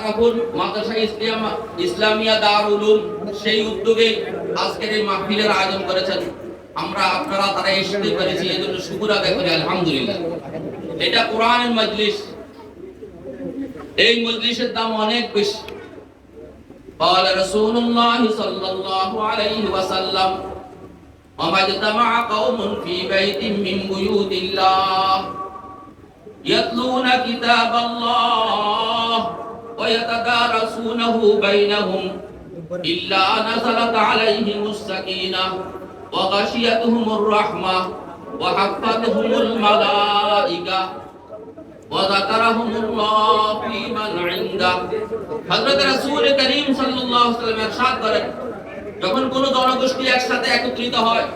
তারাপুর মাদ্রাসা ইসলাম ইসলামিয়া দারুল উলুম সেই উদ্যোগে আজকের এই মাহফিলের আয়োজন করেছেন আমরা আপনারা তারা এসে পেরেছি এই জন্য শুকুর আদায় করি আলহামদুলিল্লাহ এটা কোরআনের মজলিস এই মজলিসের দাম অনেক বেশি قال رسول الله صلى الله عليه وسلم وما اجتمع قوم في بيت من بيوت الله يتلون كتاب الله ويتدارسونه بينهم إلا نزلت عليهم السكينة وغشيتهم الرحمة وحفتهم الملائكة وذكرهم الله في من عنده হযরত রাসূল করিম সাল্লাল্লাহু আলাইহি ওয়াসাল্লাম ارشاد করেন যখন কোন জনগোষ্ঠী একসাথে একত্রিত হয়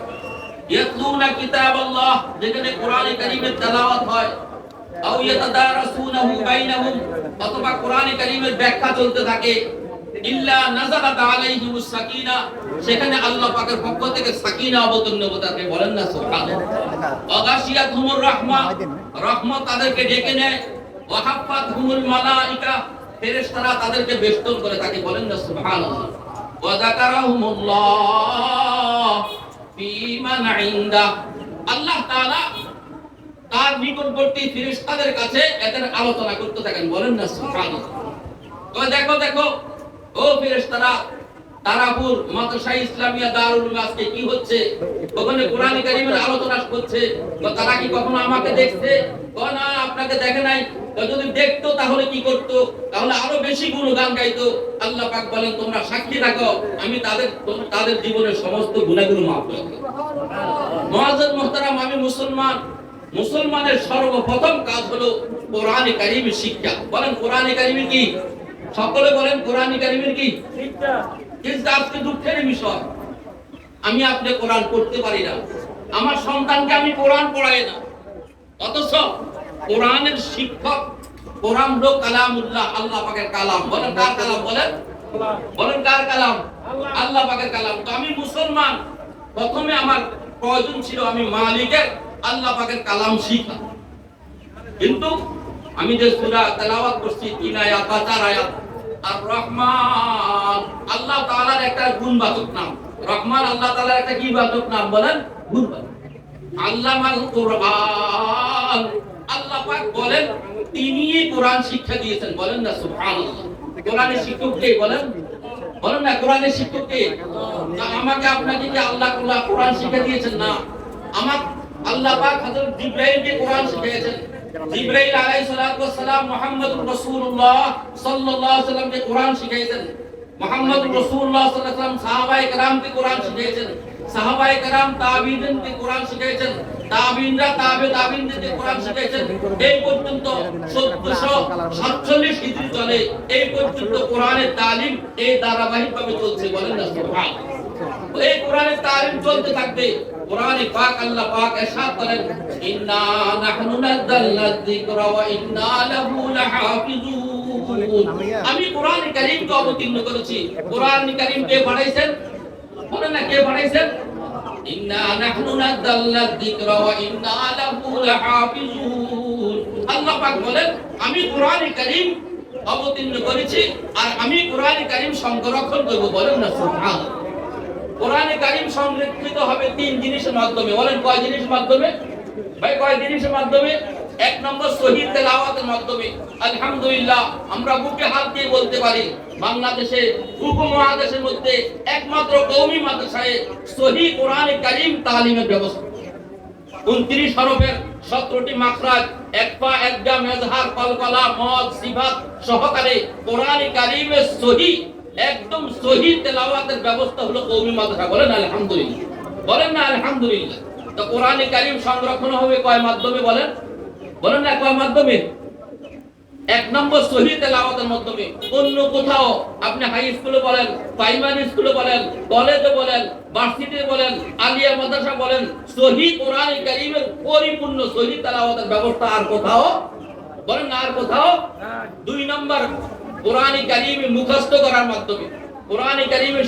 ইয়াতলুনা কিতাবাল্লাহ যেখানে কোরআনে কারীমের তেলাওয়াত হয় আও ইয়াতাদারাসুনাহু বাইনাহুম, অথবা কোরআনে কারীমের ব্যাখ্যা চলতে থাকে, ইল্লা নাযালাত আলাইহিমুস সাকিনা, সেখানে আল্লাহ পাকের পক্ষ থেকে সাকিনা অবতীর্ণ হতে বলেন না, সুবহানাল্লাহ। ওয়াগাশিয়াতহুমুর রাহমা রহমত তাদেরকে ডেকে নেয়, ওয়াহাফাতহুমুল মালাইকা, ফেরেশতারা তাদেরকে বেষ্টন করে থাকে, বলেন না, সুবহানাল্লাহ। ওয়া যাকারাহুমুল্লাহ ফিমান ইনদা আল্লাহ তাআলা তার নিকটবর্তী ফেরেশতাদের কাছে এদের আলোচনা করতে থাকেন। বলেন না, সুবহানাল্লাহ। দেখো দেখো, ও ফেরেশতারা, তারাপুর মাদ্রাসা ইসলামিয়া দারুল আজকে কি হচ্ছে? ওখানে কোরআন কারীমের আলোচনা করছে তো তারা কি কখনো আমাকে দেখছে? না, আপনাকে দেখে নাই। যদি দেখতো, তাহলে কি করতো? তাহলে আরও বেশি গুণগান গাইতো। আল্লাহ পাক বলেন, তোমরা সাক্ষী রাখো আমি তাদের তাদের জীবনের সমস্ত গুণাগুলো মাফ করে দেব। মুআজ্জাজ মুহতারাম, আমি মুসলমান। মুসলমানের সর্বপ্রথম কাজ হলো কোরআন কারীমের শিক্ষা। বলেন কোরআন কারীমের কি? সকলে বলেন কোরআন কারীমের কি? কিন্তু আজকে দুঃখের বিষয়। আমি আপনি কোরআন পড়তে পারি না। আমার সন্তানকে আমি কোরআন পড়াই না। অথচ কোরআনের শিক্ষক কোরআন হলো কালামুল্লাহ আল্লাহ পাকের কালাম। বলেন কার কালাম বলেন? বলেন কার কালাম? আল্লাহ পাকের কালাম। তো আমি মুসলমান। প্রথমে আমার প্রয়োজন ছিল আমি মালিকের। আল্লাহ পাকের কালাম শিখা। কিন্তু আমি যে সূরা তেলাওয়াত করছি, তিন আয়াত বা চার আয়াত, আর রহমান আল্লাহ একটা গুণবাচক নাম। রহমান আল্লাহ একটা কি বাচক নাম বলেন? গুণবাচক। আল্লাহ পাক বলেন তিনি কোরআন শিক্ষা দিয়েছেন। বলেন না, সুবহানাল্লাহ। কোরআনের শিক্ষক কে বলেন? বলেন না, কোরআনের শিক্ষক কে? আমাকে আপনাকে কি আল্লাহ কোরআন শিক্ষা দিয়েছেন? না। আমার আল্লাহ পাক হযরত জিবরাইলকে কোরআন শিখিয়েছেন। জিবরাইল আলাইহিস সালাতু ওয়াস সালাম মুহাম্মদুর রাসূলুল্লাহ সাল্লাল্লাহু আলাইহি ওয়াসাল্লামকে কোরআন শিখিয়েছেন। সাল্লাল্লাহু আলাইহি ওয়াসাল্লাম সাহাবায়ে কেরামকে কোরআন শিখিয়েছেন। সাহাবায়ে কেরাম তাবিঈনকে কোরআন শিখিয়েছেন। তাবিঈনরা তাবে তাবিঈনদেরকে কোরআন শিখিয়েছেন। এই পর্যন্ত 1447 হিজরি চলে। এই পর্যন্ত কোরআনের তালিম এই ধারাবাহিকভাবে চলছে, বলেন না সুবহানাল্লাহ। এই কোরআনের তালিম চলতে থাকবে। কোরআনে পাক, আল্লাহ পাক ইরশাদ করেন, ইন্না নাহনু যিকরা ওয়া ইন্না লাহু আমি কোরআন কারীমকে অবতীর্ণ করেছি। কোরআন কারীম কে বলেন না কে ইন্না নাহনু যিকরা ওয়া ইন্না লাহু আল্লাহ পাক বলেন, আমি কোরআন কারীম অবতীর্ণ করেছি আর আমি কোরআন কারীম সংরক্ষণ করব। বলেন না, সুবহানাল্লাহ। কোরআনে কারিম সংরক্ষিত হবে তিন জিনিসের মাধ্যমে। বলেন, কয় জিনিসের মাধ্যমে? ভাই, কয় জিনিসের মাধ্যমে? এক নম্বর শহীদ তেলাওয়াতের মাধ্যমে। আলহামদুলিল্লাহ, আমরা বুকে হাত দিয়ে বলতে পারি, বাংলাদেশে উপমহাদেশের মধ্যে একমাত্র কওমি মাদ্রাসায় সহি কোরআনে কারিম তালিমের ব্যবস্থা। উনত্রিশ হরফের সতেরোটি মাখরাজ, এক পা একগা মেজহার, কলকলা, মদ, সিফাত সহকারে কোরআনে কারিমের সহি একদম সহি তেলাওয়াতের ব্যবস্থা হলো কওমি মাদ্রাসা। বলেন আলহামদুলিল্লাহ। বলেন না আলহামদুলিল্লাহ। তো কোরআনে কারিম সংরক্ষণ হবে কয় মাধ্যমে বলেন? বলেন না কয় মাধ্যমে? এক নম্বর সহি তেলাওয়াতের মাধ্যমে। অন্য কোথাও আপনি হাই স্কুলে বলেন প্রাইমারি স্কুলে বলেন কলেজে বলেন ভার্সিটিতে বলেন আলিয়া মাদ্রাসা বলেন সহি কোরআন কারীমের পরিপূর্ণ সহি তেলাওয়াতের ব্যবস্থা আর কোথাও? বলেন না আর কোথাও? দুই নম্বর কোরআন কারীম মুখস্থ করার মাধ্যমে, কোরআনে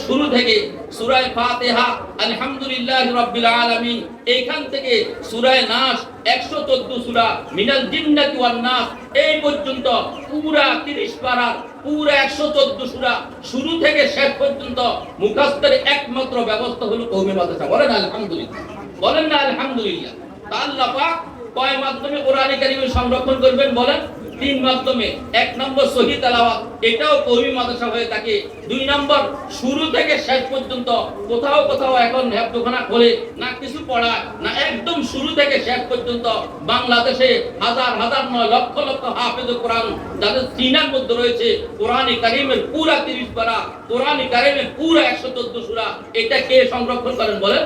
শুরু থেকে সূরা ফাতিহা, আলহামদুলিল্লাহ রাব্বিল আলামিন, এইখান থেকে সূরা নাস 114 সূরা, মিনাল জিন্নাতি ওয়ান নাস, এই পর্যন্ত পুরা 30 পারা পুরা 114 সূরা শুরু থেকে শেষ পর্যন্ত মুখস্থের একমাত্র ব্যবস্থা হলো মাদ্রাসা। বলেন আলহামদুলিল্লাহ। বলেন না আলহামদুলিল্লাহ। তা আল্লাহ পাক কয় মাধ্যমে কোরআনে সংরক্ষণ করবেন বলেন? তিন মাধ্যমে। এক নম্বর সহি তেলাওয়াত, এটাও কওমি মাদ্রাসা হয়ে থাকে। দুই নম্বর, শুরু থেকে শেষ পর্যন্ত, কোথাও কোথাও এখন হেফজখানা খোলে, না কিছু পড়ায়, না একদম শুরু থেকে শেষ পর্যন্ত। বাংলাদেশে হাজার হাজার নয় লক্ষ লক্ষ হাফেজ কোরআন, যাদের সিনার মধ্যে রয়েছে, কোরআনে কারিমের পুরা তিরিশ পারা, কোরআনে কারিমের পুরা একশো চোদ্দ সুরা, এটা কে সংরক্ষণ করেন বলেন?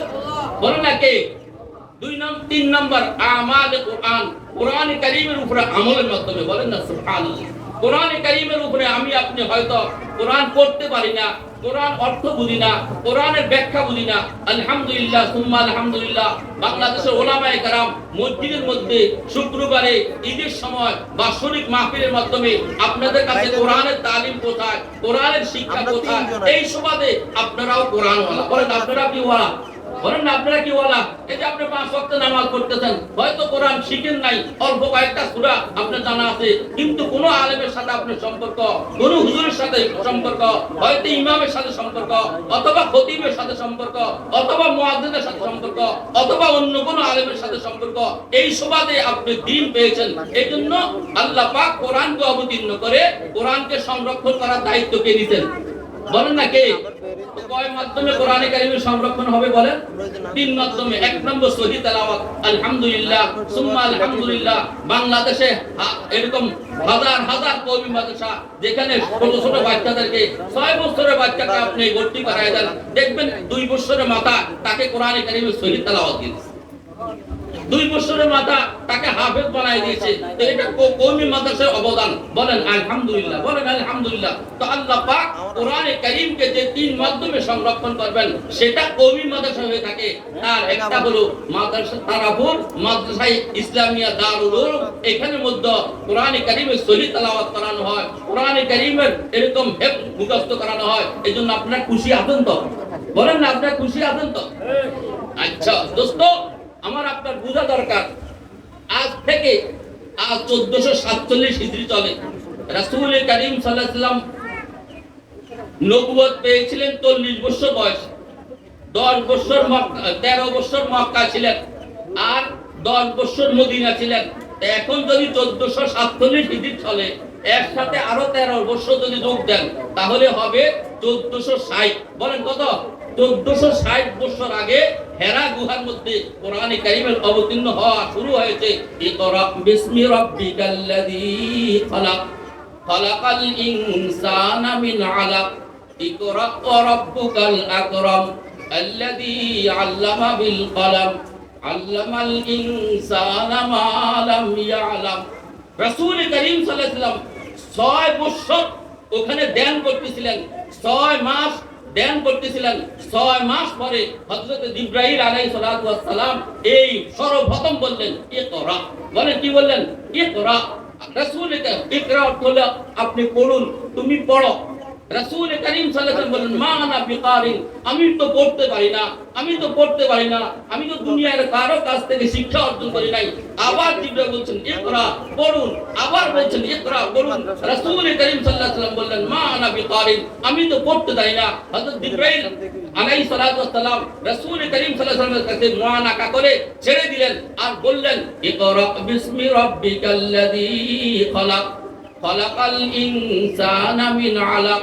বলেন না কে? দুই তিন নম্বর আমাল কোরআন। কোরআন কারীমের উপরে আমলের মাধ্যমে বলেন না সুবহানাল্লাহ। কোরআন কারীমের উপরে আমি আপনি হয়তো কোরআন পড়তে পারি না কোরআন অর্থ বুঝি না কোরআনের ব্যাখ্যা বুঝি না। আলহামদুলিল্লাহ সুম্মা আলহামদুলিল্লাহ। বাংলাদেশের ওলামায়ে কেরাম মসজিদের মধ্যে শুক্রবারে ঈদের সময় বাৎসরিক মাহফিলের মাধ্যমে আপনাদের কাছে কোরআনের তালিম কোথায় কোরআনের শিক্ষা কোথায় এই সুবাদে আপনারাও কোরআন ওয়ালা। বলেন আপনারা কি ওয়ালা? বলেন আপনারা কি ওয়ালা এই যে আপনি পাঁচ ওয়াক্ত নামাজ হয়তো কোরআন শিখেন নাই, অল্প কয়েকটা সূরা আপনার জানা আছে, কিন্তু কোন আলেমের সাথে আপনার সম্পর্ক হুজুরের সাথে সম্পর্ক, হয়তো ইমামের সাথে সম্পর্ক, অথবা সাথে সম্পর্ক, অথবা মুয়াজ্জিনের সাথে সম্পর্ক, অথবা অন্য কোন আলেমের সাথে সম্পর্ক, এই সুবাদে আপনি দিন পেয়েছেন। এই জন্য আল্লাহ পাক কোরআনকে অবতীর্ণ করে কোরআনকে সংরক্ষণ করার দায়িত্ব কে নিতেন বলেন না কে? সংরক্ষণ হবে তিন মাধ্যমে। এক নম্বর আলহামদুলিল্লাহ বাংলাদেশে এরকম হাজার হাজার কবি মাদ্রাসা, যেখানে ছোট ছোট বাচ্চাদেরকে, ছয় বছরের বাচ্চাকে আপনি ভর্তি করায় দেন। দেখবেন দুই বছরের মাথা তাকে কোরআনে কারিমের সহি তেলাওয়াত দিয়েছে। দুই বছরের মাথা তাকে হাফেজ বানাই দিয়েছে। তো এটা কো- কওমি মাদ্রাসার অবদান। বলেন, আলহামদুলিল্লাহ। বলেন, আলহামদুলিল্লাহ। তো আল্লাহ পাক কোরআনে কারীমকে যে তিন মাধ্যমে সংরক্ষণ করবেন, সেটা কওমি মাদ্রাসা হয়ে থাকে। তার একটা হলো মাদ্রাসা তারাপুর মাদ্রাসায়ে ইসলামিয়া দারুল উলুম। এখানে মধ্যে কোরআনে কারীমের সহি তেলাওয়াত করানো হয়। কোরআনে কারীমের এরকম হেফ মুখস্থ করানো হয়। এজন্য আপনারা খুশি আছেন তো? বলেন না, আপনারা খুশি আছেন তো? আচ্ছা দোস্ত আমার আপনার বোঝা দরকার। আজ থেকে আজ চোদ্দশো সাতচল্লিশ হিজড়ি চলে। রাসূল করিম সাল্লাল্লাহু নবুয়ত পেয়েছিলেন চল্লিশ বছর বয়স। দশ বছর তেরো বছর মক্কা ছিলেন আর দশ বছর মদিনা ছিলেন। এখন যদি চোদ্দশো সাতচল্লিশ হিজড়ি চলে এর সাথে আরও তেরো বছর যদি যোগ দেন, তাহলে হবে চোদ্দশো ষাট। বলেন কত? চোদ্দশো ষাট বছর আগে হেরা গুহার মধ্যে কোরআনে কারিমের অবতীর্ণ হওয়া শুরু হয়েছে ইকরা বিসমি রাব্বিকাল্লাযী খালাক খালাকাল ইনসানা মিন আলাক ইকরা রাব্বুকাল আকরাম الذي علم بالقلم علم الإنسان ما لم يعلم রাসূল করিম সাল্লাল্লাহু আলাইহি ওয়াসাল্লাম ছয় বছর ওখানে ধ্যান করতেছিলেন ছয় মাস ধ্যান করতেছিলেন। ছয় মাস পরে হজরত ইব্রাহিম আলাই সালাম এই সর্বপ্রথম বললেন, ইকরা। বলেন, কি বললেন? ইকরা। রাসূল ইকরা অর্থ আপনি পড়ুন, তুমি পড়ো। রাসূল করিম সাল্লাল্লাহু আলাইহি আমি তো পড়তে পারি না, আমি তো পড়তে পারি না, আমি তো দুনিয়ার কারও কাছ থেকে শিক্ষা অর্জন করি নাই। আবার বলছেন, ইকরা, পড়ুন। আবার বলছেন, ইকরা, পড়ুন। রাসূল করিম সাল্লাল্লাহু আলাইহি ওয়াসাল্লাম বললেন, মা আনা আমি তো পড়তে জানি না। হযরত আলাইহিস সালাতু ওয়াস সালাম রাসূল করিম সাল্লাল্লাহু আলাইহি ওয়াসাল্লামের কাছে করে ছেড়ে দিলেন আর বললেন, ইকরা বিসমি রাব্বিকাল্লাযী ইনসানা মিন আলাক।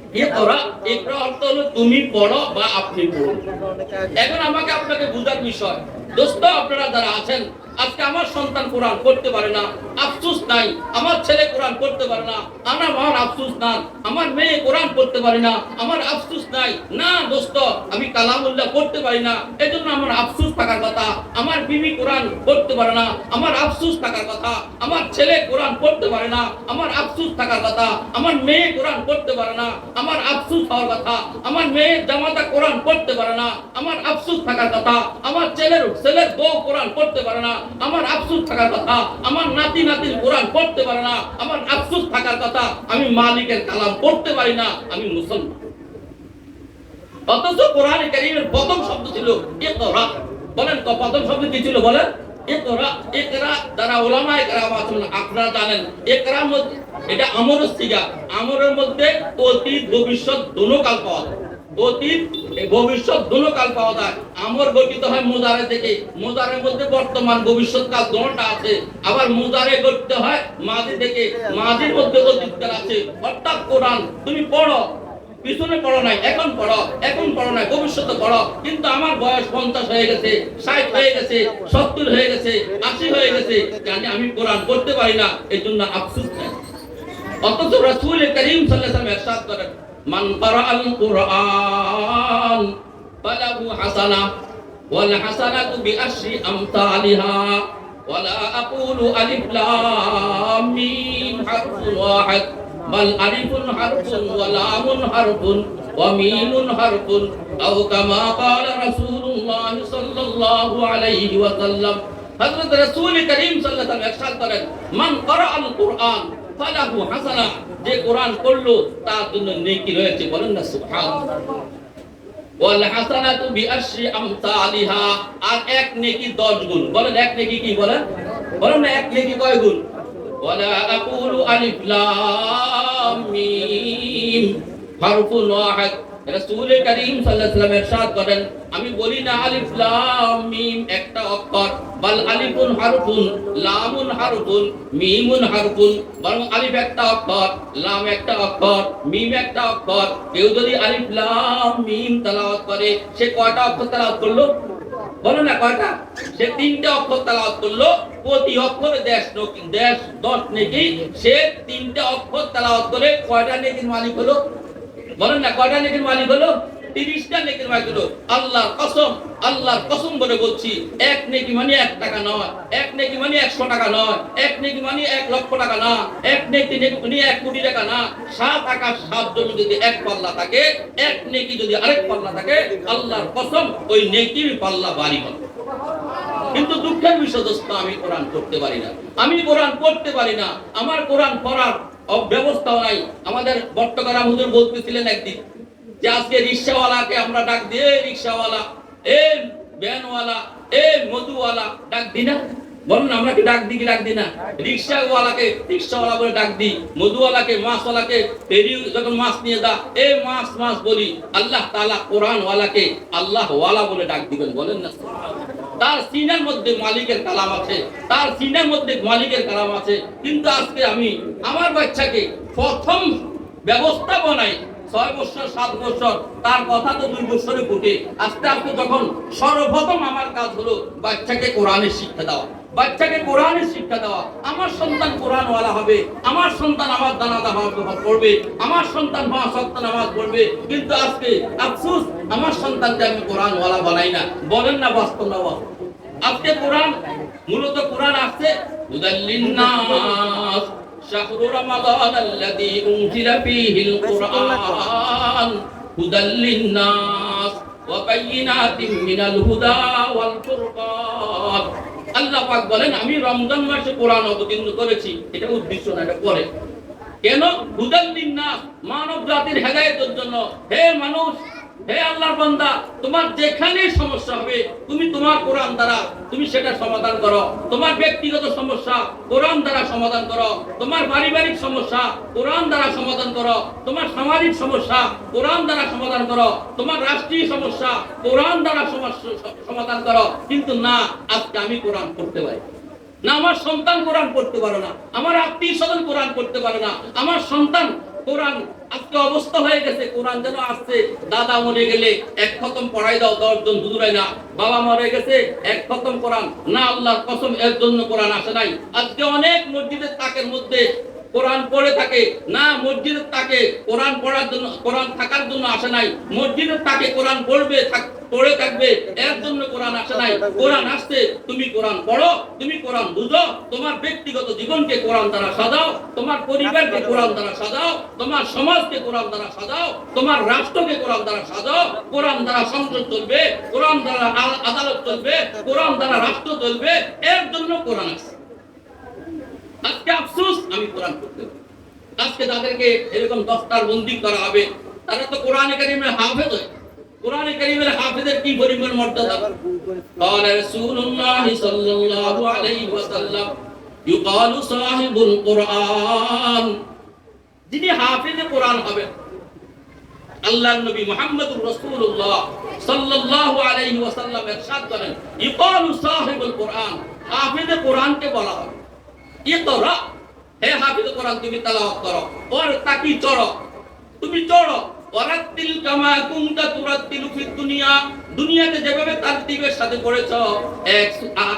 অর্থ হলো তুমি পড়ো বা আপনি পড়ুন। এখন আমাকে আপনাকে বিষয়। দোস্ত, আপনারা যারা আছেন, আজকে আমার সন্তান কোরআন করতে পারে না, আফসোস নাই। আমার ছেলে কোরআন করতে পারে না, আমার মহান আফসোস আমার মেয়ে কোরআন পড়তে পারে না, আমার আফসোস নাই। না, দোস্ত, আমি কালামুল্লাহ পড়তে পারি না। এজন্য আমার আফসোস থাকার কথা, আমার বিবি কোরআন পড়তে পারে না, আমার আফসোস থাকার কথা, আমার ছেলে কোরআন করতে পারে না, আমার আফসোস থাকার কথা, আমার মেয়ে কোরআন করতে পারে না আমার আফসোস হওয়ার কথা। আমার মেয়ে জামাতা কোরআন পড়তে পারে না। আমার আফসোস থাকার কথা। আমার ছেলের ছেলের বউ কোরআন পড়তে পারে না। আমার আফসোস থাকার কথা। আমার নাতি নাতির কোরআন পড়তে পারে না। আমার আফসোস থাকার কথা। আমি মালিকের কালাম পড়তে পারি না। আমি মুসলমান। অথচ কোরআন কারীমের প্রথম শব্দ ছিল বলেন প্রথম শব্দ কি ছিল? বলেন। ইকরা ইকরা যারা ওলামায়ে কেরাম আছেন আপনারা জানেন। মধ্যে এটা আমরের সিগা। আমরের মধ্যে অতীত, ভবিষ্যৎ দোনো কাল পাওয়া যায়। অতীত ভবিষ্যৎ দোনো কাল পাওয়া যায়। আমর গঠিত হয় মুজারে থেকে মুজারের মধ্যে বর্তমান ভবিষ্যৎ কাল দোনোটা আছে। আবার মুজারে গঠিত হয় মাঝি থেকে মাঝির মধ্যে অতীত কাল আছে। অর্থাৎ কোরআন, তুমি পড়ো। পিছনে পড়ো নাই এখন পড়ো এখন পড়ো নাই ভবিষ্যতে পড়ো কিন্তু আমার বয়স পঞ্চাশ হয়ে গেছে ষাট হয়ে গেছে সত্তর হয়ে গেছে আশি হয়ে গেছে জানি আমি কোরআন পড়তে পারি না এই জন্য আফসুস নাই অথচ রাসূল করিম সাল্লাল্লাহু আলাইহি ওয়াসাল্লাম ارشاد করেন মান ক্বারাআল কুরআন ফালাহু হাসানা ওয়াল হাসানাতু বিআশরি আমসালিহা ولا أقول ألف لام ميم حرف واحد আলিফুন হারফুন ওয়া লামুন হারফুন ওয়া মিমুন হারফুন আও কামা ক্বালা রাসূলুল্লাহ সাল্লাল্লাহু আলাইহি ওয়া সাল্লাম। হযরত রাসূল করিম সাল্লাল্লাহু আলাইহি ওয়া সাল্লাম করেন, মান ক্বারা আল কুরআন ফালাহু হাসানা। যে কোরআন পড়ল, তার জন্য নেকি রয়েছে, বলেন না, সুবহানাল্লাহ। ওয়াল হাসানাতু বিআশরি আমসালিহা। আর এক নেকি 10 গুণ। বলেন, এক নেকি কি বলেন? বলেন না, এক নেকি কয় গুণ? ওয়ালা আকুলু আলিফ লাম মিম হারফুন ওয়াহিদ রাসূল করিম সাল্লাল্লাহু আলাইহি ওয়াসাল্লাম ارشاد করেন আমি বলি না আলিফ লাম মিম একটা অক্ষর বাল আলিফুন হারফুন লামুন হারফুন মিমুন হারফুন বরং আলিফ একটা অক্ষর লাম একটা অক্ষর মিম একটা অক্ষর কেউ যদি আলিফ লাম মিম তেলাওয়াত করে সে কয়টা অক্ষর তেলাওয়াত করলো বলো না কয়টা? সে তিনটে অক্ষর তেলাওয়াত করল, প্রতি অক্ষরে দেশ দেশ, দশ নেকি সে তিনটে অক্ষর তেলাওয়াত করে কয়টা নেকির মালিক হলো? বলেন না কয়টা নেকির মালিক হলো? তিরিশটা নেকির মালিক হলো আল্লাহর কসম আল্লাহর কসম বলে বলছি, এক নেকি মানে এক টাকা নয়, এক নেকি মানে একশো টাকা নয়, এক নেকি মানে এক লক্ষ টাকা না, এক নেকি মানে এক কোটি টাকা না। সাত আকাশ, সাত জমি যদি এক পাল্লা থাকে, এক নেকি যদি আরেক পাল্লা থাকে, আল্লাহর কসম ওই নেকির পাল্লা বাড়ি হবে। কিন্তু দুঃখের বিষয় আমি কোরআন করতে পারি না। আমি কোরআন পড়তে পারি না। আমার কোরআন পড়ার ব্যবস্থাও নাই। আমাদের বট্টগ্রাম হুজুর বলতেছিলেন একদিন যে আজকে রিক্সাওয়ালাকে আমরা ডাক দিয়ে রিক্সাওয়ালা, এ ভ্যানওয়ালা, এ মধুওয়ালা, ডাক দি না। বলুন, আমরা কি ডাক দিই কি ডাক দিই না? রিক্সাওয়ালাকে, রিক্সাওয়ালা বলে ডাক দিই, মধুওয়ালাকে, মাছওয়ালাকে ফেরি যখন মাছ নিয়ে দা এ মাছ মাছ বলি, আল্লাহ তাআলা কোরআনওয়ালাকে আল্লাহ ওয়ালা বলে ডাক দিবেন। বলেন না। তার সিনার মধ্যে মালিকের কালাম আছে, তার সিনার মধ্যে মালিকের কালাম আছে। কিন্তু আজকে আমি, আমার বাচ্চাকে প্রথম ব্যবস্থা বানাই ছয় বছর, সাত বছর, তার কথা তো দুই বছরে ফুটে। আস্তে আস্তে যখন সর্বপ্রথম আমার কাজ হলো বাচ্চাকে কোরআনের শিক্ষা দেওয়া। বাচ্চাকে কোরআনের শিক্ষা দেওয়া। আমার সন্তান কোরআনওয়ালা হবে, আমার সন্তান আমার দানাদা হওয়া পড়বে আমার সন্তান মা সন্তান নামাজ পড়বে। কিন্তু আজকে আফসোস, আমার সন্তানকে আমি কোরআনওয়ালা বানাই না। বলেন না বাস্তব না। আজকে কোরআন, মূলত কোরআন আসছে আল্লাযী উনজিলা ফীহিল কুরআন হুদাল্লিন নাস ওয়া বাইয়িনাতিন মিনাল হুদা ওয়াল ফুরকান আল্লাহ পাক বলেন আমি রমজান মাসে কোরআন অবতীর্ণ করেছি। এটা উদ্দেশ্য না এটা পরে। কেন? হুদাল্লিন নাস মানব জাতির হেদায়েতের জন্য। হে মানুষ হে আল্লাহর বান্দা, তোমার যেখানে সমস্যা হবে, তুমি তোমার কোরআন দ্বারা, তুমি সেটা সমাধান করো। তোমার ব্যক্তিগত সমস্যা, কোরআন দ্বারা সমাধান করো। তোমার পারিবারিক সমস্যা, কোরআন দ্বারা সমাধান করো। তোমার সামাজিক সমস্যা, কোরআন দ্বারা সমাধান করো। তোমার রাষ্ট্রীয় সমস্যা, কোরআন দ্বারা সমাধান করো। কিন্তু না, আজকে আমি কোরআন পড়তে পারি। না, আমার সন্তান কোরআন পড়তে পারে না। আমার আত্মীয় স্বজন কোরআন পড়তে পারে না। আমার সন্তান কোরআন আজকে অবস্থা হয়ে গেছে, কোরআন যেন আসছে, দাদা মরে গেলে এক খতম পড়াই দাও, দশজন দুদুরাই না, বাবা মরে গেছে, এক খতম কোরআন, না আল্লাহর কসম এর জন্য কোরআন আসে নাই। আজকে অনেক মসজিদের তাকের মধ্যে কোরআন পড়ে থাকে। না মসজিদের তাকে কোরআন পড়ার জন্য, কোরআন থাকার জন্য আসে নাই। মসজিদের তাকে কোরআন পড়বে পড়ে থাকবে। এর জন্য কোরআন আসে নাই। কোরআন আসছে, তুমি কোরআন পড়ো, তুমি কোরআন বুঝো। তোমার ব্যক্তিগত জীবনকে কোরআন দ্বারা সাজাও। তোমার পরিবারকে কোরআন দ্বারা সাজাও। তোমার সমাজকে কোরআন দ্বারা সাজাও। তোমার রাষ্ট্রকে কোরআন দ্বারা সাজাও। কোরআন দ্বারা সংসদ চলবে, কোরআন দ্বারা আদালত চলবে, কোরআন দ্বারা রাষ্ট্র চলবে। এর জন্য কোরআন আসছে। আজকে আফসোস আমি কোরআন পড়তে পারি। আজকে তাদেরকে এরকম দস্তার বন্দি করা হবে তারা তো কোরআনে কারিমের হাফেজ হয় কোরআনে কারিমের হাফেজের কি পরিমাণ মর্যাদা قال رسول الله صلى الله عليه وسلم يقال صاحب القرآن যিনি হাফেজে কোরআন হবেন আল্লাহর নবী মুহাম্মদুর রাসূলুল্লাহ সাল্লাল্লাহু আলাইহি ওয়াসাল্লাম ইরশাদ করেন ইকালু সাহিবুল কোরআন হাফেজে কোরআনকে বলা হয় ইকরা হে হাফেজ কোরআন, তুমি তেলাওয়াত করো। ওর তাকি চড়ো? তুমি চড়ো। ওয়ারাত্তিল কামা কুনতা তুরাত্তিলু ফিদ দুনিয়া। দুনিয়াতে যেভাবে তারতিবের সাথে পড়েছ, এক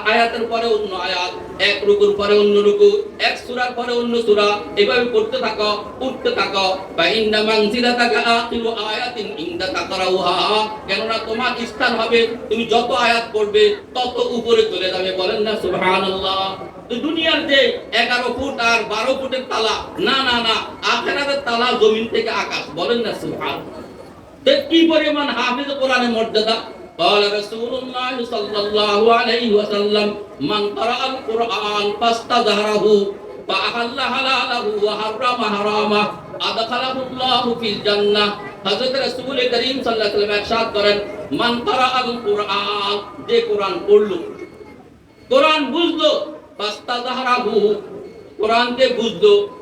আয়াতের পরে অন্য আয়াত, এক রুকুর পরে অন্য রুকু, এক সূরার পরে অন্য সূরা। এভাবে পড়তে থাকো পড়তে থাকো। বা ইন্না মানজিলাতাকা আখিরু আয়াতিন কেননা তোমার স্থান হবে তুমি যত আয়াত পড়বে তত উপরে চলে যাবে বলেন না সুবহানাল্লাহ তো দুনিয়ার যে এগারো ফুট আর বারো ফুটের তালা না না না আখেরাতের তালা জমিন থেকে আকাশ বলেন না সুবহান তো কি পরিমাণ হাফিজ কোরআনের মর্যাদা قال رسول الله صلى الله عليه وسلم من قرأ القرآن فاستظهره فأحل حلاله وحرم حرامه أدخله الله في الجنة হযরত রাসূল করিম সাল্লাল্লাহু আলাইহি ওয়াসাল্লাম ارشاد করেন মান قرأ القرآن যে কোরআন পড়লো কোরআন বুঝলো ফাস্তাযাহরাহু কোরআনকে বুঝলো ফাআহাল্লা হালালাহু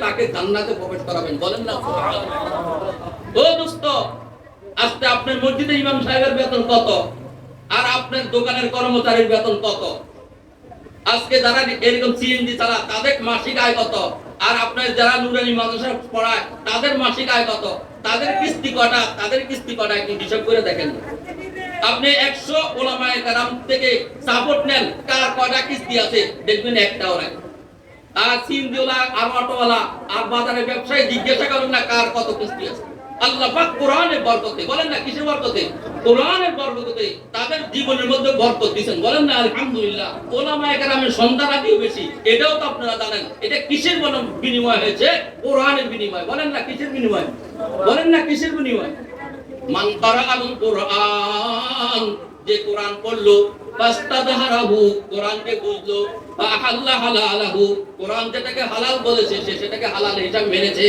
তাকে জান্নাতে প্রবেশ করাবেন। বলেন না আজকে আপনার মসজিদে ইমাম সাহেবের বেতন কত? আর আপনার দোকানের কর্মচারীর বেতন কত? আজকে যারা এরকম সিএনজি চালা তাদের মাসিক আয় কত? আর আপনার যারা নুরানি মাদ্রাসা পড়ায়, তাদের মাসিক আয় কত? তাদের কিস্তি কটা? তাদের কিস্তি কটা একটু হিসাব করে দেখেন। আপনি একশো ওলামায় কারাম থেকে সাপোর্ট নেন, কার কটা কিস্তি আছে, দেখবেন একটাও নাই। আর সিএনজিওয়ালা আর অটোওয়ালা, আর বাজারে ব্যবসায়, জিজ্ঞাসা করুন না কার কত কিস্তি আছে। আল্লাহ পাক কোরআনের বরকতে, বলেন না কিসের বরকতে? কোরআনের বরকতে তাদের জীবনের মধ্যে বরকত দিবেন বলেন না, আলহামদুলিল্লাহ বেশি, এটাও তো আপনারা জানেন। এটা কিসের বন বিনিময় হয়েছে? কোরআনের বিনিময়। বলেন না কিসের বিনিময়? বলেন না কিসের বিনিময়? মান কোরআন, যে কোরআন পড়ল কোরআনকে বুঝলো কোরআন যেটাকে হালাল বলেছে, সে সেটাকে হালাল হিসাবে মেনেছে।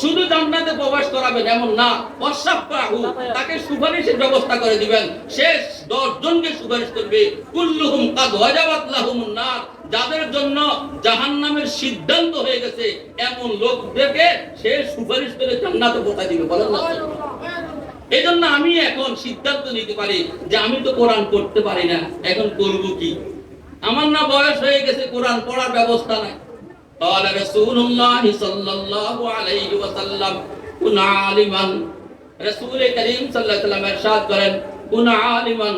শুধু জান্নাতে প্রবেশ করাবেন এমন না ওয়াসাফাহু তাকে সুপারিশের ব্যবস্থা করে দিবেন। শেষ দশ জনকে সুপারিশ করবে। কুল্লুহুম কাদ ওয়াজাবাত লাহুমুন নার, যাদের জন্য জাহান্নামের সিদ্ধান্ত হয়ে গেছে, এমন লোকদেরকে সে সুপারিশ করে জান্নাতে পৌঁছে দিবে, বলেন না? এই জন্য আমি এখন সিদ্ধান্ত নিতে পারি যে আমি তো কোরআন পড়তে পারি না, এখন করব কি? আমার না বয়স হয়ে গেছে, কোরআন পড়ার ব্যবস্থা নাই। قال رسول الله صلى الله عليه وسلم كن عالما رسول করিম সাল্লাল্লাহু আলাইহি ওয়াসাল্লাম ارشاد করেন কুন আলিমান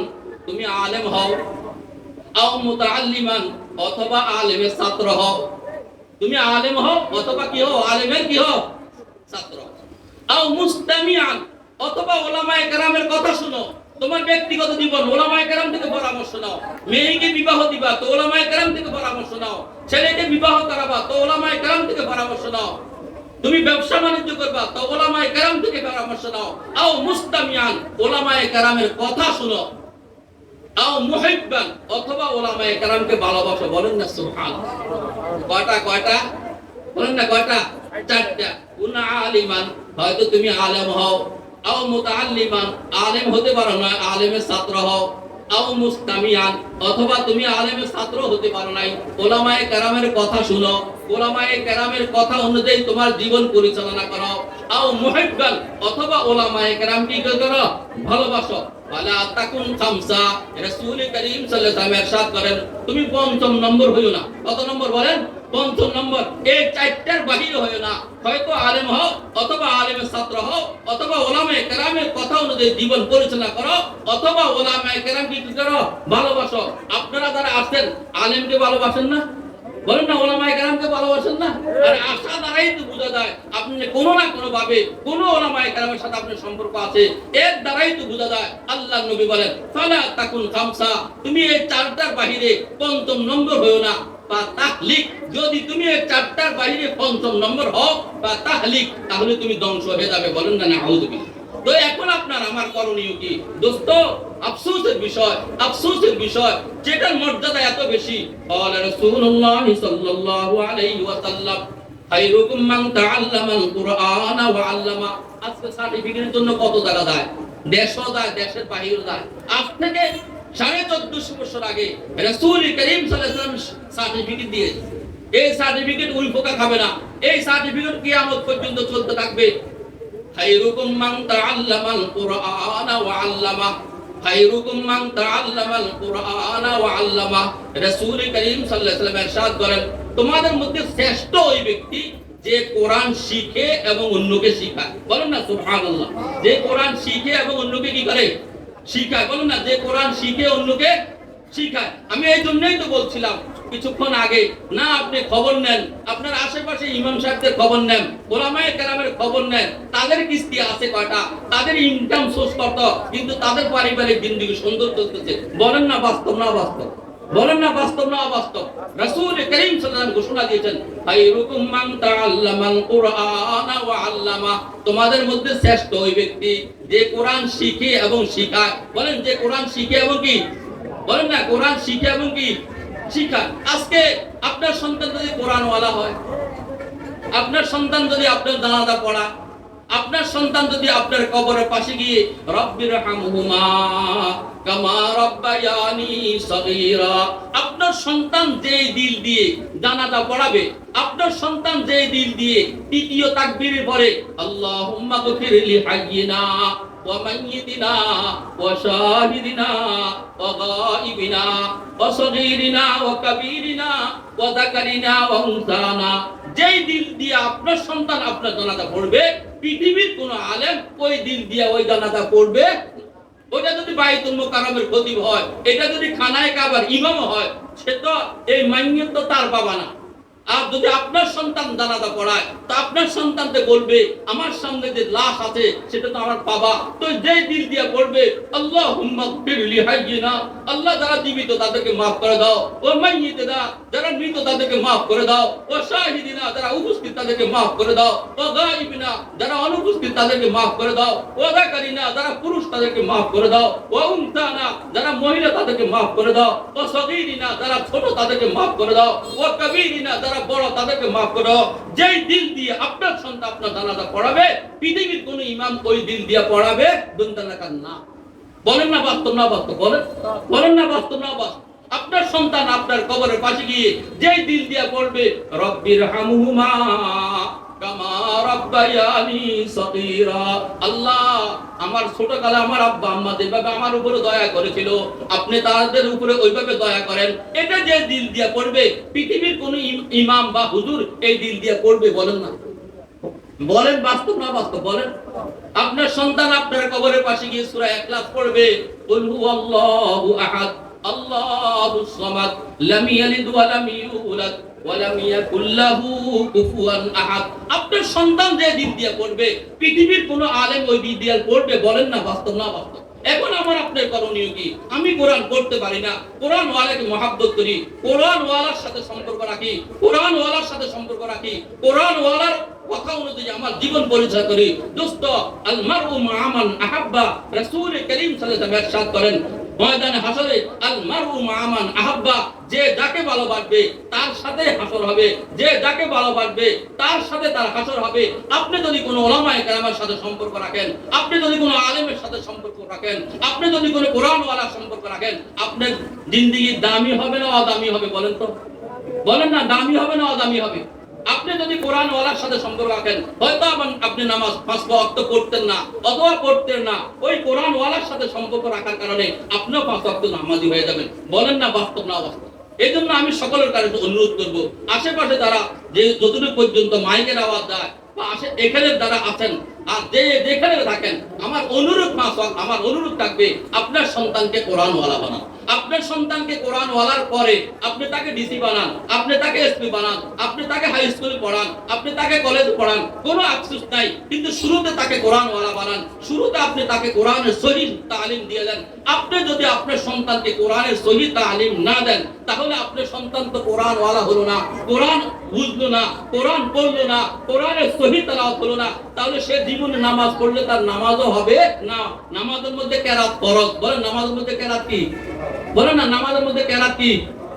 তুমি আলেম হও আও মুতাআল্লিমান অথবা আলেমের ছাত্র হও তুমি আলেম হও অথবা কি হও আলেমের কি হও ছাত্র হও। আও মুস্তামিআন অথবা ওলামায়ে কেরামের কথা শুনো তোমার ব্যক্তিগত জীবন, ওলামায়ে কেরাম থেকে পরামর্শ নাও। মেয়েকে বিবাহ দিবা, তো ওলামায়ে কেরাম থেকে পরামর্শ নাও। ছেলেকে বিবাহ করাবা, তো ওলামায়ে কেরাম থেকে পরামর্শ নাও। তুমি ব্যবসা বাণিজ্য করবা, তো ওলামায়ে কেরাম থেকে পরামর্শ নাও। আও মুস্তামিআন ওলামায়ে কেরামের কথা শুনো। আও মুহিব্বান, অথবা ওলামায়ে কেরামকে ভালোবাসো। বলেন না, সুবহানাল্লাহ। কয়টা কয়টা? বলেন না, কয়টা? চারটা। কুনা আলিমান, হয়তো তুমি আলেম হও। আও মুতাআল্লিমান, আলেম হতে পারো না, আলেমের ছাত্র হও। আও মুস্তামিয়ান, অথবা তুমি আলেমের ছাত্র হতে পারো নাই। ওলামায়ে কেরামের কথা শুনো। ওলামায়ে কেরামের কথা অনুযায়ী তোমার জীবন পরিচালনা করো। আও মুহিব্বান অথবা ওলামায়ে কেরাম কি করো ভালোবাসো। ওয়ালা তাকুন খামসা। রাসূল করিম সাল্লাল্লাহু আলাইহি ওয়াসাল্লাম ইরশাদ করেন। তুমি পঞ্চম নম্বর হইও না। কত নম্বর বলেন? পঞ্চম নম্বর এই চারটার বাহিরে হইও না। হয়তো আলেম হও, অথবা আলেমের ছাত্র হও, অথবা ওলামায়ে কেরামের কথা অনুযায়ী জীবন পরিচালনা করো, অথবা ওলামায়ে কেরাম কি করো, ভালোবাসো। আপনারা যারা আসছেন আলেমকে ভালোবাসেন না? বলেন না, ওলামায়ে কেরামকে ভালোবাসেন না? আর আশা দ্বারাই তো বোঝা যায়, আপনি কোনো না কোনো ভাবে কোনো ওলামায়ে কেরামের সাথে আপনার সম্পর্ক আছে, এর দ্বারাই তো বোঝা যায় আল্লাহ নবী বলেন, ফালা তাকুন খামসা। তুমি এই চারটার বাহিরে পঞ্চম নম্বর হও না। বা তাহলিক যদি তুমি এই চারটার বাহিরে পঞ্চম নম্বর হও বা তাহলিক তাহলে তুমি ধ্বংস হয়ে যাবে বলেন না নাউযুবিল্লাহ তো এখন আপনার আমার করণীয় কি দোস্ত আফসোসের বিষয় আফসোসের বিষয় যেটার মর্যাদা এত বেশি قال رسول الله صلى الله عليه وسلم খায়রুকুম মান তাআল্লামাল কুরআন ওয়া আল্লামা আজকে সার্টিফিকেটের জন্য কত টাকা দেয় দেশও দেয় দেশের বাইরেও দেয় আজ থেকে সাড়ে চোদ্দশো বছর আগে করিম ওয়াসাল্লাম সার্টিফিকেট এই সার্টিফিকেট পোকা খাবে না। এই সার্টিফিকেট পর্যন্ত চলতে থাকবে। খায়রুকুম মান তাআল্লামাল ওয়া আল্লামা। খায়রুকুম মান তাআল্লামাল ওয়া আল্লামা। রাসূল করিম সাল্লাল্লাহু আলাইহি করেন, তোমাদের মধ্যে শ্রেষ্ঠ ওই ব্যক্তি যে কোরআন শিখে এবং অন্যকে শিখায়। বলেন না, সুবহানাল্লাহ। যে কোরআন শিখে এবং অন্যকে কি করে? শিখায়। বলো না, যে কোরআন শিখে অন্যকে শিখায়। আমি এই জন্যই তো বলছিলাম, কিছুক্ষণ আগে, না, আপনি খবর নেন। আপনার আশেপাশে ইমাম সাহেবদের খবর নেন গোলামায় কেরামের খবর নেন। তাদের কিস্তি আছে কয়টা? তাদের ইনকাম সোর্স কত? কিন্তু তাদের পারিবারিক জিন্দিগি সুন্দর চলতেছে বলেন না বাস্তব না বাস্তব। বলেন না, বাস্তব না অবাস্তব? রাসূল করিম সাল্লাল্লাহু আলাইহি ঘোষণা দিয়েছেন, খায়রুকুম মান তাআল্লামাল কুরআন ওয়া আল্লামা। তোমাদের মধ্যে শ্রেষ্ঠ ওই ব্যক্তি যে কোরআন শিখে এবং শিখায়। বলেন, যে কোরআন শিখে এবং কি? বলেন না, কোরআন শিখে এবং কি? শিখায়। আজকে আপনার সন্তান যদি কোরআনওয়ালা হয়, আপনার সন্তান যদি আপনার জানাজা পড়া আপনার সন্তান যদি আপনার কবরের পাশে গিয়ে, রব্বির হামহুমা কামা রব্বায়ানি সগীরা। আপনার সন্তান যেই দিল দিয়ে জানাজা পড়াবে, আপনার সন্তান যেই দিল দিয়ে তৃতীয় তাকবীরের পরে আল্লাহুম্মা গফিরলি হাইয়িনা। وميتنا وشاهدنا وغائبنا وصغيرنا وكبيرنا وذكرنا وانثانا যেই দিল দিয়ে আপনার সন্তান আপনার জানাজা পড়বে পৃথিবীর কোন আলেম ওই দিল দিয়ে ওই জানাজা পড়বে ওটা যদি বাইতুল মোকাররমের খতিব হয় এটা যদি খানায় কাবার ইমাম হয় সে তো এই মাইয়ত তো তার বাবা না আর যদি আপনার সন্তান জানাজা পড়ায়, তো আপনার সন্তানকে বলবে, আমার সামনে যে লাশ আছে, সেটা তো আমার বাবা। তো যেই দিল দিয়া বলবে আল্লাহ ফিরলি হাইয়িনা। আল্লাহ যারা জীবিত, তাদেরকে মাফ করে দাও। ও মাইয়িতেনা, যারা মৃত, তাদেরকে মাফ করে দাও। ও শাহিদিনা, যারা উপস্থিত, তাদেরকে মাফ করে দাও। ও গায়িবিনা, যারা অনুপস্থিত, তাদেরকে মাফ করে দাও। ও যাকারিনা যারা পুরুষ, তাদেরকে মাফ করে দাও। ও উনসানা যারা মহিলা, তাদেরকে মাফ করে দাও। ও সগীরিনা, যারা ছোট, তাদেরকে মাফ করে দাও। ও কবিরিনা, যারা বড় তাদেরকে মাফ করো যেই দিল দিয়ে আপনার সন্তান আপনার জানাজা পড়াবে, পৃথিবীর কোন ইমাম ওই দিল দিয়ে পড়াবে দুন্দানাকার না। বলেন না বাস্তব না বাস্তব, বলেন। বলেন না বাস্তব না বাস্তব। আপনার সন্তান আপনার কবরের পাশে গিয়ে যেই দিল দিয়ে পড়বে রব্বির সগীরা আল্লাহ, আমার আমার আব্বা আম্মা যেভাবে আমার উপরে দয়া করেছিল, আপনি তাদের উপরে ওইভাবে দয়া করেন। এটা যে দিল দিয়া পড়বে পৃথিবীর কোন ইমাম বা হুজুর এই দিল দিয়া পড়বে বলেন না। বলেন, বাস্তব না বাস্তব বলেন। আপনার সন্তান আপনার কবরের পাশে গিয়ে সূরা ইখলাস পড়বে। কুল আহাদ আপনার সন্তান যে দিক দিয়ে পড়বে, পৃথিবীর কোন আলেম ওই দিক দিয়ে পড়বে, বলেন না বাস্তব না বাস্তব। এখন আমার আপনার করণীয় কি? আমি কোরআন পড়তে পারি না। কোরআন ওয়ালাকে মহাব্বত করি। কোরআন ওয়ালার সাথে সম্পর্ক রাখি। কোরআন ওয়ালার সাথে সম্পর্ক রাখি। কোরআন ওয়ালার কথা অনুযায়ী আমার জীবন পরিচয় করি। দোস্ত, আল মারউ মা মান আহাব্বা। রাসূল করিম সাল্লাল্লাহু আলাইহি করেন। ময়দানে হাসরে আল মারু মামান আহাব্বা, যে যাকে ভালোবাসবে তার সাথে হাসর হবে, যে যাকে ভালোবাসবে তার সাথে তার হাসর হবে। আপনি যদি কোনো ওলামায়ে কেরামের সাথে সম্পর্ক রাখেন, আপনি যদি কোনো আলেমের সাথে সম্পর্ক রাখেন, আপনি যদি কোনো কোরআনওয়ালার সম্পর্ক রাখেন, আপনার জিন্দিগি দামি হবে না অদামি হবে বলেন তো? বলেন না, দামি হবে না অদামি হবে? আপনি যদি কোরআন ওয়ালার সাথে সম্পর্ক রাখেন, হয়তো আপনি নামাজ পাঁচ অক্ত করতেন না, অথবা করতেন না, ওই কোরআন ওয়ালার সাথে সম্পর্ক রাখার কারণে আপনিও পাঁচ অক্ত নামাজি হয়ে যাবেন। বলেন না বাস্তব না অবাস্তব। এই জন্য আমি সকলের কাছে অনুরোধ করব, আশেপাশে যারা যে যতটুকু পর্যন্ত মাইকের আওয়াজ দেয়, বা আসে এখানে যারা আছেন আর যে যেখানে থাকেন, আমার অনুরোধ মাস আমার অনুরোধ থাকবে, আপনার সন্তানকে কোরআন ওয়ালা বানান। আপনার সন্তানকে কোরআন ওয়ালার পরে আপনি তাকে ডিসি বানান, আপনি তাকে এসপি বানান, আপনি তাকে হাই স্কুল পড়ান, আপনি তাকে কলেজ পড়ান, কোনো আফসোস নাই, কিন্তু শুরুতে তাকে কোরআন ওয়ালা বানান। শুরুতে আপনি তাকে কোরআনের সহি তালিম দিয়ে দেন। আপনি যদি আপনার সন্তানকে কোরআনের সহি তালিম না দেন, তাহলে আপনার সন্তান তো কোরআন ওয়ালা হলো না, কোরআন বুঝলো না, কোরআন পড়ল না, কোরআনের সহি তালাওয়াত হলো না, তাহলে সে জীবনে নামাজ পড়লে তার নামাজও হবে। না, নামাজের মধ্যে কেরাত ফরজ। বলে নামাজের মধ্যে কেরাত কি? বলে না, নামাজের মধ্যে কেরাত কি?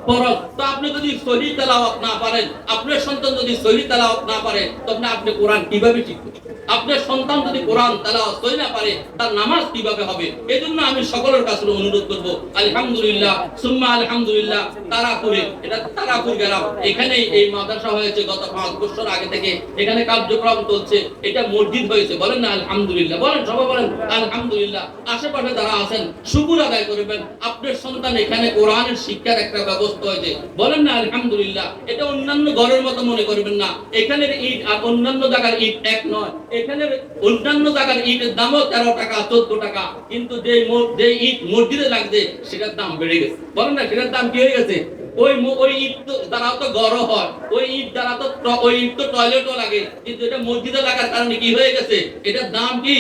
ফরজ। তো আপনি যদি সহি তেলাওয়াত না পারেন, আপনার সন্তান যদি সহি তেলাওয়াত না পারে, তখন আপনি কোরআন কীভাবে শিখবেন? আপনার সন্তান যদি কোরআন, তেলাওয়াত সহি না পারে, তার নামাজ কীভাবে হবে? এই জন্য আমি সকলের কাছে অনুরোধ করব, আলহামদুলিল্লাহ, সুম্মা আলহামদুলিল্লাহ, তারাপুরে, এটা তারাপুর গেলাম। এখানে এই মাদ্রাসা হয়েছে গত পাঁচ বছর আগে থেকে। এখানে কার্যক্রম চলছে, এটা মসজিদ হয়েছে। বলেন না আলহামদুলিল্লাহ, বলেন, সবাই বলেন, আলহামদুলিল্লাহ। আশেপাশে যারা আছেন, শুকুর আদায় করবেন। আপনার সন্তান এখানে কোরআনের শিক্ষার একটা ব্যবস্থা হয়েছে। বলেন না আলহামদুলিল্লাহ, এটা অন্যান্য ঘরের মতো মনে করবেন না। এখানের ইট আর অন্যান্য জায়গার ইট এক নয়। এখানের অন্যান্য জায়গার ইটের দামও তেরো টাকা চোদ্দ টাকা কিন্তু যে ম- যে ইট মসজিদে লাগছে সেটার দাম বেড়ে গেছে বলেন না সেটার দাম কি হয়ে গেছে ওই ম- ওই ইট তো দ্বারা তো গড় হয় ওই ইট দ্বারা তো ট- ওই ইট তো টয়লেটও লাগে কিন্তু এটা মসজিদে লাগার কারণে কি হয়ে গেছে এটার দাম কি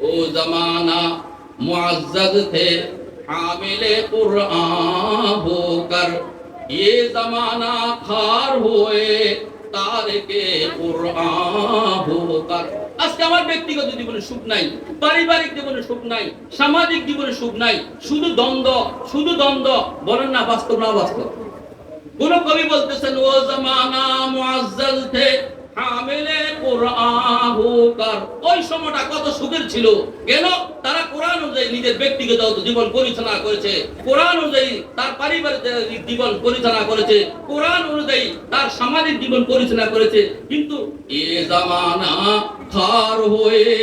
ও জমানা মুআজ্জাজ थे हामिले कुरान होकर ये जमाना खार हुए তারকে হোকার আজকে জীবনে সুখ নাই, পারিবারিক জীবনে সুখ নাই, সামাজিক জীবনে সুখ নাই, শুধু দ্বন্দ্ব শুধু দ্বন্দ্ব, বলেন না বাস্তব কোন কবি বলতেছেন, ও জামানা মুআজ্জাল ওই সময়টা কত সুখের ছিল। কেন তারা কোরআন অনুযায়ী নিজের ব্যক্তিগত জীবন পরিচালনা করেছে। কোরআন অনুযায়ী তার পারিবারিক জীবন পরিচালনা করেছে। কোরআন অনুযায়ী তার সামাজিক জীবন পরিচালনা করেছে। কিন্তু এ জামানা খার হয়ে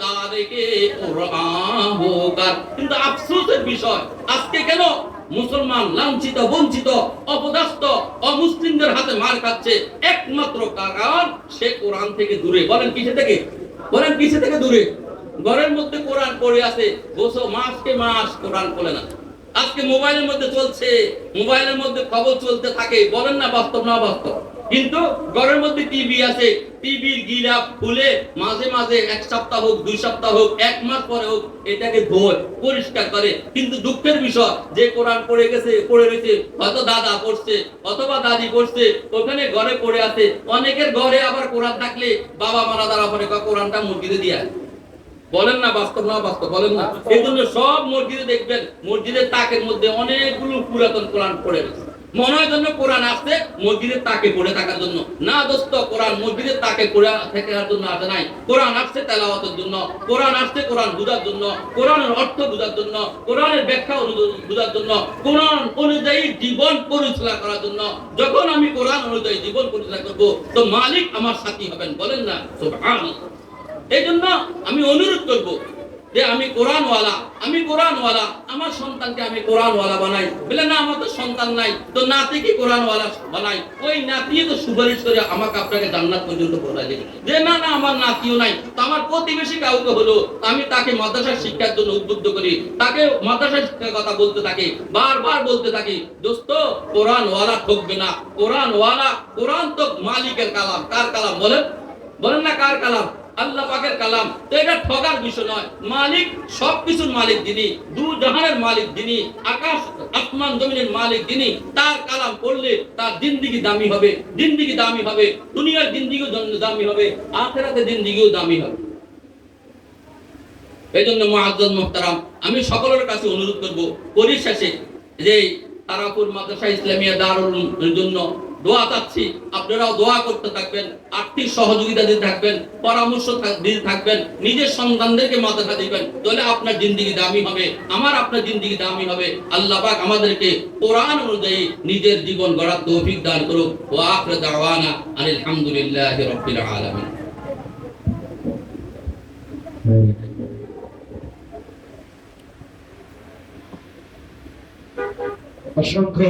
তাদেরকে কোরআন হোকার কিন্তু আফসোসের বিষয়, আজকে কেন মুসলমান লাঞ্ছিত, বঞ্চিত অপদাস্ত অমুসলিমদের হাতে মার খাচ্ছে একমাত্র কারণ সে কোরআন থেকে দূরে। বলেন কিসে থেকে? বলেন কিসে থেকে দূরে? ঘরের মধ্যে কোরআন পড়ে আছে বসো মাসকে মাস কোরআন পড়ে না। আজকে মোবাইলের মধ্যে চলছে, মোবাইলের মধ্যে খবর চলতে থাকে, বলেন না বাস্তব না বাস্তব কিন্তু ঘরের মধ্যে টিভি আছে। টিভির গিরা খুলে মাঝে মাঝে এক সপ্তাহ হোক, দুই সপ্তাহ হোক, এক মাস পরে হোক, এটাকে ধোয়, পরিষ্কার করে। কিন্তু দুঃখের বিষয়, যে কোরআন পড়ে গেছে, পড়ে রয়েছে, হয়তো দাদা পড়ছে, অথবা দাদি পড়ছে, ওখানে ঘরে পড়ে আছে। অনেকের ঘরে আবার কোরআন থাকলে বাবা মারা দ্বারা পরে কোরআনটা মসজিদে দিয়ে আসে বলেন না, বাস্তব না বাস্তব, বলেন না। এই জন্য সব মসজিদে দেখবেন, মসজিদের তাকের মধ্যে অনেকগুলো পুরাতন কোরআন পড়ে রয়েছে। মনে হয় জন্য কোরআন আসছে মসজিদের তাকে পড়ে থাকার জন্য। না দোস্ত, কোরআন মসজিদের তাকে জন্য আসে নাই। কোরআন আসছে তেলাওয়াতের জন্য, কোরআন আসছে কোরআন জন্য, কোরআনের অর্থ জন্য, কোরআনের ব্যাখ্যা বুঝার জন্য, কোরআন অনুযায়ী জীবন পরিচালনা করার জন্য। যখন আমি কোরআন অনুযায়ী জীবন পরিচালনা করব, তো মালিক আমার সাথী হবেন, বলেন না? এই জন্য আমি অনুরোধ করব যে আমি কোরআনওয়ালা আমি কোরআনওয়ালা, আমার সন্তানকে আমি কোরআনওয়ালা বানাই। বলে, না, আমার তো সন্তান নাই তো নাতিকে কোরআনওয়ালা বানাই ওই নাতিয়ে তো সুপারিশ করে আমাকে আপনাকে জান্নাত পর্যন্ত পৌঁছায় দেবে। যে, না না, আমার নাতিও নাই। তো আমার প্রতিবেশী কাউকে হলো, আমি তাকে মাদ্রাসার শিক্ষার জন্য উদ্বুদ্ধ করি। তাকে মাদ্রাসার শিক্ষার কথা বলতে থাকি, বারবার বলতে থাকি, দোস্ত, কোরআনওয়ালা ঠকবে না। কোরআনওয়ালা, কোরআন তো মালিকের কালাম। কার কালাম বলেন? বলেন না কার কালাম? আল্লাহ পাকের কালাম। তো এটা ঠগার বিষয় নয়। মালিক সবকিছুর মালিক যিনি, দু জাহানের মালিক যিনি, আকাশ, আসমান, জমিনের মালিক যিনি, তার কালাম পড়লে তার দামি হবে। জিন্দিগি দামি হবে। দুনিয়ার দামি হবে। আখেরাতে দামি হবে। এই জন্য মহাজন মোহতারাম, আমি সকলের কাছে অনুরোধ করব, পরিশেষে যে তারাপুর মাদ্রাসা ইসলামিয়া দারুল জন্য দোয়া চাচ্ছি। আপনারাও দোয়া করতে থাকবেন, আর্থিক সহযোগিতা দিতে থাকবেন, পরামর্শ দিতে থাকবেন, নিজের সন্তানদেরকে মাদ্রাসা দিবেন, তাহলে আপনার জিন্দিগি দামি হবে, আমার আপনার জিন্দিগি দামি হবে। আল্লাহ পাক আমাদেরকে কোরআন অনুযায়ী নিজের জীবন গড়ার তৌফিক দান করুক। ওয়া আখির দাওয়ানা আনিল হামদুলিল্লাহি রাব্বিল আলামিন। অসংখ্য